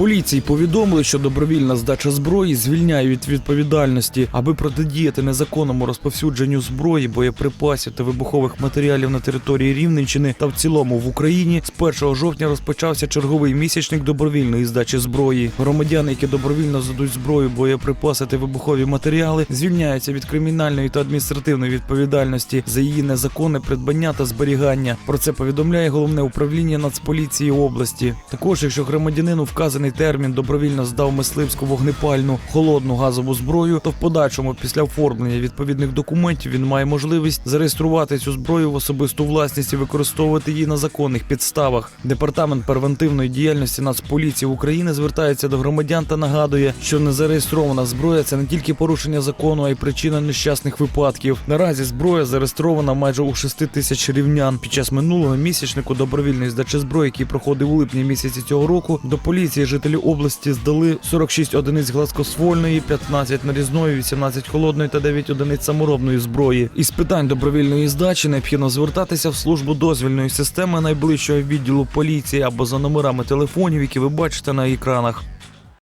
поліції повідомили, що добровільна здача зброї звільняє від відповідальності, аби протидіяти незаконному розповсюдженню зброї, боєприпасів та вибухових матеріалів на території Рівненщини та в цілому в Україні. З 1 жовтня розпочався черговий місячник добровільної здачі зброї. Громадяни, які добровільно здадуть зброю, боєприпаси та вибухові матеріали, звільняються від кримінальної та адміністративної відповідальності за її незаконне придбання та зберігання. Про це повідомляє головне управління Нацполіції області. Також, якщо громадянин у вказаний термін добровільно здав мисливську вогнепальну холодну газову зброю, то в подальшому, після оформлення відповідних документів, він має можливість зареєструвати цю зброю в особисту власність і використовувати її на законних підставах. Департамент превентивної діяльності Нацполіції України звертається до громадян та нагадує, що незареєстрована зброя це не тільки порушення закону, а й причина нещасних випадків. Наразі зброя зареєстрована майже у 6 тисяч рівнян. Під час минулого місячнику добровільної здачі зброї, який проходив у липні місяці цього року, до поліції жителі області здали 46 одиниць гладкосвольної, 15 нарізної, 18 холодної та 9 одиниць саморобної зброї. Із питань добровільної здачі необхідно звертатися в службу дозвільної системи найближчого відділу поліції або за номерами телефонів, які ви бачите на екранах.